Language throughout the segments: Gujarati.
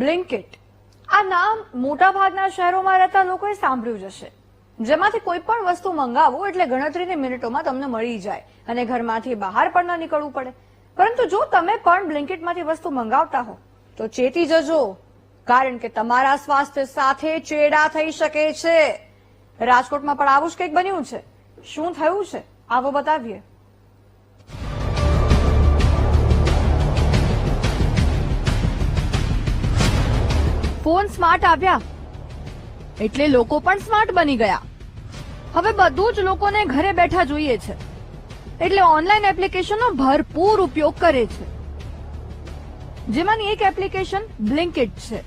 બ્લિન્કિટ આ નામ મોટાભાગના શહેરોમાં રહેતા લોકોએ સાંભળ્યું જશે જેમાંથી કોઈ પણ વસ્તુ મંગાવો એટલે ગણતરીની મિનિટોમાં તમને મળી જાય અને ઘરમાંથી બહાર પણ ન નીકળવું પડે. પરંતુ જો તમે પણ બ્લિન્કિટમાંથી વસ્તુ મંગાવતા હો, તો ચેતી જજો, કારણ કે તમારા સ્વાસ્થ્ય સાથે ચેડા થઈ શકે છે. રાજકોટમાં પણ આવું જ કંઈક બન્યું છે. શું થયું છે? આવો બતાવીએ. ફોન સ્માર્ટ આવ્યા. એટલે લોકો પણ સ્માર્ટ બની ગયા. હવે બધું જ લોકોને ઘરે બેઠા જોઈએ છે. એટલે ઓનલાઈન એપ્લિકેશનનો ભરપૂર ઉપયોગ કરે છે. જેમાંની એક એપ્લિકેશન બ્લિંકિટ છે.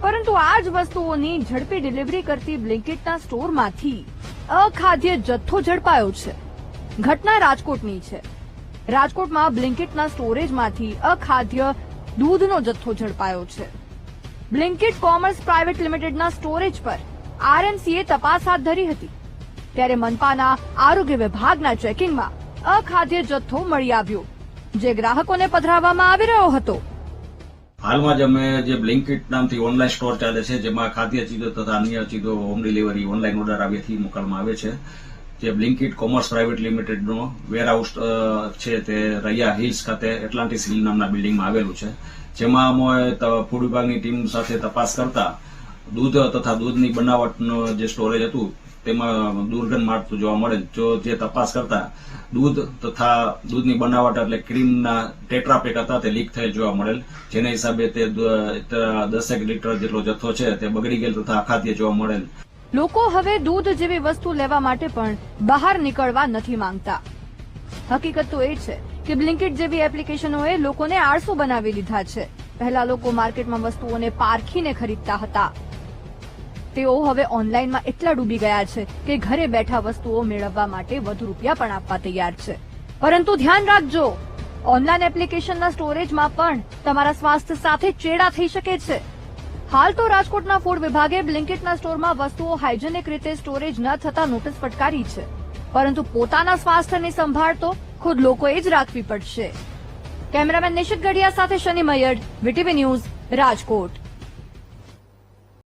પરંતુ આ જ વસ્તુઓની ઝડપી ડિલિવરી કરતી બ્લિંકિટના સ્ટોરમાંથી અખાદ્ય જથ્થો ઝડપાયો છે. ઘટના રાજકોટની છે. રાજકોટમાં બ્લિંકિટના સ્ટોરેજમાંથી અખાદ્ય દૂધનો જથ્થો ઝડપાયો છે. બ્લિંકિટ કોમર્સ પ્રાઇવેટ લિમિટેડના સ્ટોરેજ પર આરએમસીએ તપાસ હાથ ધરી હતી. ત્યારે મનપાના આરોગ્ય વિભાગના ચેકિંગમાં અખાદ્ય જથ્થો મળી આવ્યો, જે ગ્રાહકોને પધરાવવામાં આવી રહ્યો હતો. હાલમાં જ અમે જે બ્લિંકિટ નામથી ઓનલાઈન સ્ટોર ચાલે છે, જેમાં ખાદ્ય ચીજો તથા અન્ય ચીજો હોમ ડિલિવરી, ઓનલાઈન ઓર્ડર આવ્યાથી મોકલવામાં આવે છે. જે બ્લિંકિટ કોમર્સ પ્રાઇવેટ લિમિટેડનો વેરહાઉસ છે તે રૈયા હિલ્સ ખાતે એટલાન્ટિસ હિલ નામના બિલ્ડિંગમાં આવેલું છે. જેમાં અમે ફૂડ વિભાગની ટીમ સાથે તપાસ કરતા દૂધ તથા દૂધની બનાવટનું જે સ્ટોરેજ હતું, તેમાં દુર્ગંધ મારતું જોવા મળે. જો જે તપાસ કરતા દૂધ તથા દૂધની બનાવટ એટલે ક્રીમના ટેટ્રાપેક હતા, તે લીક થયેલ જોવા મળેલ. જેના હિસાબે તે દસેક લીટર જેટલો જથ્થો છે, તે બગડી ગયેલ તથા અખાદ્ય જોવા મળેલ. લોકો હવે દૂધ જેવી વસ્તુ લેવા માટે પણ બહાર નીકળવા નથી માંગતા. હકીકત તો એ છે કે બ્લિન્કિટ જેવી એપ્લિકેશનોએ લોકોને આળસુ બનાવી દીધા છે. પહેલા લોકો માર્કેટમાં વસ્તુઓને પારખીને ખરીદતા હતા. તેઓ હવે ઓનલાઈનમાં એટલા ડૂબી ગયા છે કે ઘરે બેઠા વસ્તુઓ મેળવવા માટે વધુ રૂપિયા પણ આપવા તૈયાર છે. પરંતુ ધ્યાન રાખજો, ઓનલાઈન એપ્લિકેશનના સ્ટોરેજમાં પણ તમારા સ્વાસ્થ્ય સાથે ચેડા થઈ શકે છે. હાલ તો રાજકોટના ફૂડ વિભાગે બ્લિન્કેટના સ્ટોરમાં વસ્તુઓ હાઇજેનિક રીતે સ્ટોરેજ ન થતા નોટિસ ફટકારી છે. પરંતુ પોતાના સ્વાસ્થ્યની સંભાળ તો ખુદ લોકોએ જ રાખવી પડશે. કેમેરામેન નિશિત ગઢિયા સાથે શનિ મયડ વીટીવી ન્યૂઝ રાજકોટ.